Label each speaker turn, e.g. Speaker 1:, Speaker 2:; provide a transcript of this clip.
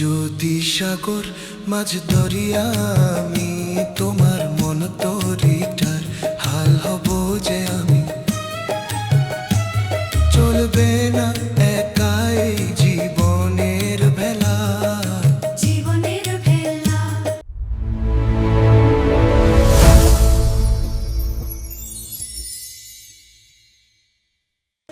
Speaker 1: যদি সাগর মাঝ ধরিয়া আমি তোমার মন তরিটার হাল হব যে আমি। চলবে